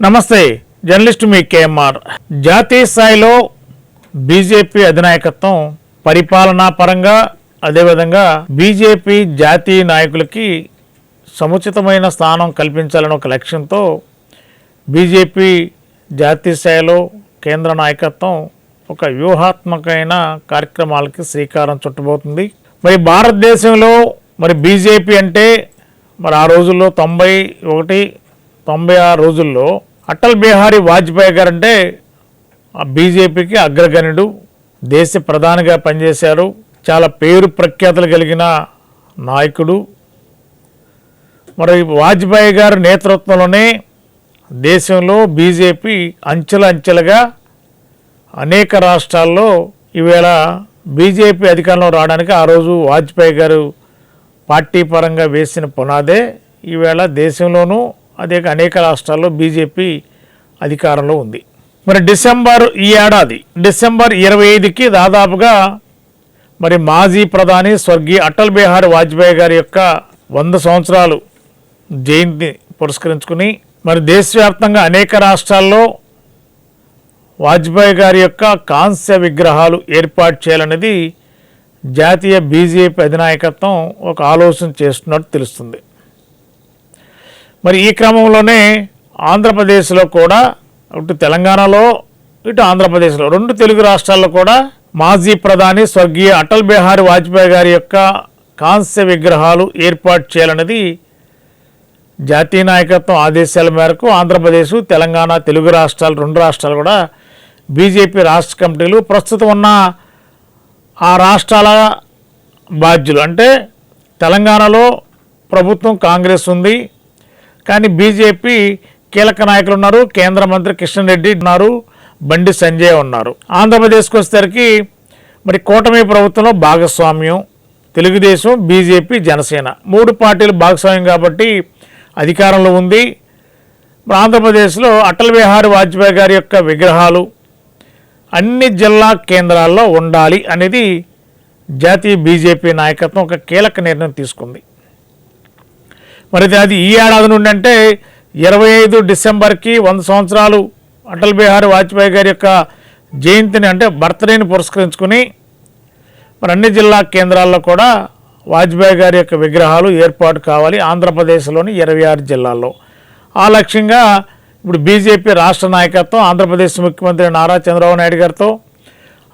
నమస్తే జర్నలిస్ట్ మీ కేఎంఆర్. జాతీయ స్థాయిలో బీజేపీ అధినాయకత్వం పరిపాలనా పరంగా అదేవిధంగా బీజేపీ జాతీయ నాయకులకి సముచితమైన స్థానం కల్పించాలని ఒక లక్ష్యంతో బీజేపీ జాతీయ స్థాయిలో కేంద్ర నాయకత్వం ఒక వ్యూహాత్మకమైన కార్యక్రమాలకి శ్రీకారం చుట్టబోతుంది. మరి భారతదేశంలో మరి బీజేపీ అంటే మరి ఆ రోజుల్లో తొంభై ఒకటి తొంభై ఆరు రోజుల్లో అటల్ బిహారీ వాజ్పేయి గారు అంటే బీజేపీకి అగ్రగణ్యుడు దేశ ప్రధానిగా పనిచేశారు చాలా పేరు ప్రఖ్యాతలు కలిగిన నాయకుడు. మరి వాజ్పేయి గారి నేతృత్వంలోనే దేశంలో బీజేపీ అంచెల అంచెలుగా అనేక రాష్ట్రాల్లో ఈవేళ బీజేపీ అధికారంలో రావడానికి ఆ రోజు వాజ్పేయి గారు పార్టీ పరంగా వేసిన పునాదే. ఈవేళ దేశంలోనూ అదే అనేక రాష్ట్రాల్లో బీజేపీ అధికారంలో ఉంది. మరి డిసెంబర్ ఈ ఏడాది డిసెంబర్ ఇరవై ఐదుకి దాదాపుగా మరి మాజీ ప్రధాని స్వర్గీయ అటల్ బిహారీ వాజ్పేయి గారి యొక్క వంద సంవత్సరాలు జయంతి పురస్కరించుకుని మరి దేశవ్యాప్తంగా అనేక రాష్ట్రాల్లో వాజ్పేయి గారి యొక్క కాంస్య విగ్రహాలు ఏర్పాటు చేయాలనేది జాతీయ బీజేపీ అధినాయకత్వం ఒక ఆలోచన చేస్తున్నట్టు తెలుస్తుంది. మరి ఈ క్రమంలోనే ఆంధ్రప్రదేశ్లో కూడా ఇటు తెలంగాణలో ఇటు ఆంధ్రప్రదేశ్లో రెండు తెలుగు రాష్ట్రాల్లో కూడా మాజీ ప్రధాని స్వర్గీయ అటల్ బిహారీ వాజ్పేయి గారి యొక్క కాంస్య విగ్రహాలు ఏర్పాటు చేయాలన్నది జాతీయ నాయకత్వం ఆదేశాల మేరకు ఆంధ్రప్రదేశ్ తెలంగాణ తెలుగు రాష్ట్రాలు రెండు రాష్ట్రాలు కూడా బీజేపీ రాష్ట్ర కమిటీలు ప్రస్తుతం ఉన్న ఆ రాష్ట్రాల బాధ్యులు. అంటే తెలంగాణలో ప్రభుత్వం కాంగ్రెస్ ఉంది కానీ బీజేపీ కీలక నాయకులు ఉన్నారు కేంద్ర మంత్రి కిషన్ రెడ్డి ఉన్నారు బండి సంజయ్ ఉన్నారు. ఆంధ్రప్రదేశ్కి వచ్చేసరికి మరి కూటమి ప్రభుత్వంలో భాగస్వామ్యం తెలుగుదేశం బీజేపీ జనసేన మూడు పార్టీలు భాగస్వామ్యం కాబట్టి అధికారంలో ఉంది. మరి ఆంధ్రప్రదేశ్లో అటల్ బిహారీ వాజ్పేయి గారి యొక్క విగ్రహాలు అన్ని జిల్లా కేంద్రాల్లో ఉండాలి అనేది జాతీయ బీజేపీ నాయకత్వం ఒక కీలక నిర్ణయం తీసుకుంది. మరి అది ఈ ఏడాది నుండి అంటే ఇరవై ఐదు డిసెంబర్కి వంద సంవత్సరాలు అటల్ బిహారీ వాజ్పేయి గారి యొక్క జయంతిని అంటే బర్త్డేని పురస్కరించుకుని మరి అన్ని జిల్లా కేంద్రాల్లో కూడా వాజ్పేయి గారి యొక్క విగ్రహాలు ఏర్పాటు కావాలి ఆంధ్రప్రదేశ్లోని ఇరవై ఆరు జిల్లాల్లో. ఆ లక్ష్యంగా ఇప్పుడు బీజేపీ రాష్ట్ర నాయకత్వం ఆంధ్రప్రదేశ్ ముఖ్యమంత్రి నారా చంద్రబాబు నాయుడు గారితో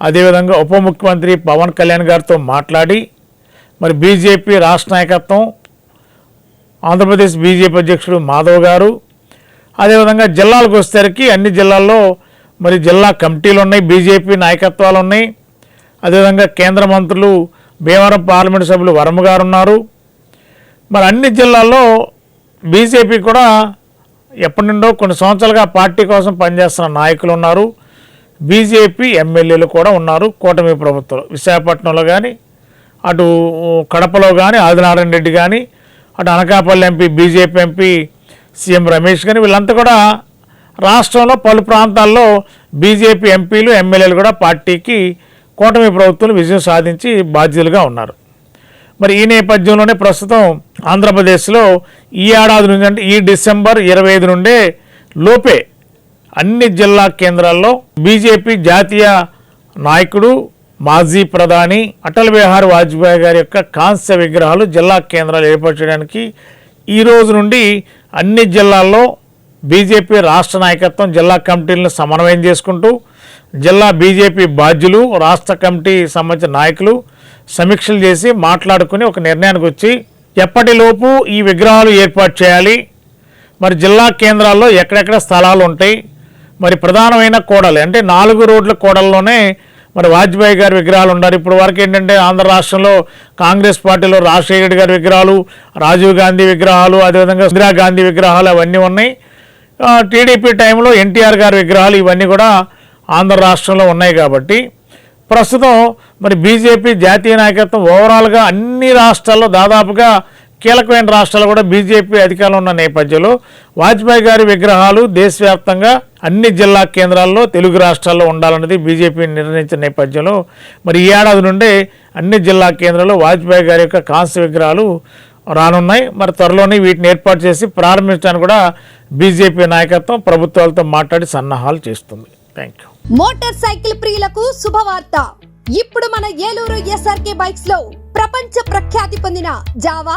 అదేవిధంగా ఉప ముఖ్యమంత్రి పవన్ కళ్యాణ్ గారితో మాట్లాడి మరి బీజేపీ రాష్ట్ర నాయకత్వం ఆంధ్రప్రదేశ్ బీజేపీ అధ్యక్షుడు మాధవ్ గారు. అదేవిధంగా జిల్లాలకు వచ్చేసరికి అన్ని జిల్లాల్లో మరి జిల్లా కమిటీలు ఉన్నాయి బీజేపీ నాయకత్వాలు ఉన్నాయి. అదేవిధంగా కేంద్ర మంత్రులు భీమవరం పార్లమెంటు సభ్యులు వర్మ గారు ఉన్నారు. మరి అన్ని జిల్లాల్లో బీజేపీ కూడా ఎప్పటి నుండో కొన్ని సంవత్సరాలుగా పార్టీ కోసం పనిచేస్తున్న నాయకులు ఉన్నారు. బీజేపీ ఎమ్మెల్యేలు కూడా ఉన్నారు కూటమి ప్రభుత్వం విశాఖపట్నంలో కానీ అటు కడపలో కానీ ఆదినారాయణ రెడ్డి కానీ అటు Anakapalli MP BJP MP CM Ramesh కానీ వీళ్ళంతా కూడా రాష్ట్రంలో పలు ప్రాంతాల్లో బీజేపీ ఎంపీలు ఎమ్మెల్యేలు కూడా పార్టీకి కూటమి ప్రభుత్వం విజయం సాధించి బాధ్యులుగా ఉన్నారు. మరి ఈ నేపథ్యంలోనే ప్రస్తుతం ఆంధ్రప్రదేశ్లో ఈ ఏడాది నుంచి అంటే ఈ డిసెంబర్ ఇరవై ఐదు నుండే లోపే అన్ని జిల్లా కేంద్రాల్లో బీజేపీ జాతీయ నాయకుడు మాజీ ప్రధాని అటల్ బిహారీ వాజ్పేయి గారి యొక్క కాంస్య విగ్రహాలు జిల్లా కేంద్రాలు ఏర్పాటు చేయడానికి ఈ రోజు నుండి అన్ని జిల్లాల్లో బీజేపీ రాష్ట్ర నాయకత్వం జిల్లా కమిటీలను సమన్వయం చేసుకుంటూ జిల్లా బీజేపీ బాధ్యులు రాష్ట్ర కమిటీ సంబంధించిన నాయకులు సమీక్షలు చేసి మాట్లాడుకుని ఒక నిర్ణయానికి వచ్చి ఎప్పటిలోపు ఈ విగ్రహాలు ఏర్పాటు చేయాలి? మరి జిల్లా కేంద్రాల్లో ఎక్కడెక్కడ స్థలాలు ఉంటాయి? మరి ప్రధానమైన కోడలు అంటే నాలుగు రోడ్ల కోడల్లోనే మరి వాజ్పేయి గారి విగ్రహాలు ఉన్నారు. ఇప్పుడు వరకు ఏంటంటే ఆంధ్ర రాష్ట్రంలో కాంగ్రెస్ పార్టీలో రాజశేఖర రెడ్డి గారి విగ్రహాలు రాజీవ్ గాంధీ విగ్రహాలు అదేవిధంగా ఇందిరా గాంధీ విగ్రహాలు అవన్నీ ఉన్నాయి. టీడీపీ టైంలో ఎన్టీఆర్ గారి విగ్రహాలు ఇవన్నీ కూడా ఆంధ్ర రాష్ట్రంలో ఉన్నాయి కాబట్టి ప్రస్తుతం మరి బీజేపీ జాతీయ నాయకత్వం ఓవరాల్గా అన్ని రాష్ట్రాల్లో దాదాపుగా కీలకమైన రాష్ట్రాలు కూడా బీజేపీ అధికారంలో ఉన్న నేపథ్యంలో వాజ్పేయి గారి విగ్రహాలు దేశవ్యాప్తంగా అన్ని జిల్లా కేంద్రాల్లో తెలుగు రాష్ట్రాల్లో ఉండాలన్నది బీజేపీ నిర్ణయించిన నేపథ్యంలో మరి ఈ ఏడాది నుండే అన్ని జిల్లా కేంద్రాల్లో వాజ్పేయి గారి యొక్క కాంస్య విగ్రహాలు రానున్నాయి. మరి త్వరలోనే వీటిని ఏర్పాటు చేసి ప్రారంభించడానికి కూడా బీజేపీ నాయకత్వం ప్రభుత్వాలతో మాట్లాడి సన్నాహాలు చేస్తుంది. థ్యాంక్ యూ మోటార్ సైకిల్ ప్రియులకు శుభవార్త. ఇప్పుడు మన ఏలూరు ఎస్ఆర్కే బైక్స్లో ప్రపంచ ప్రఖ్యాతి పొందిన జావా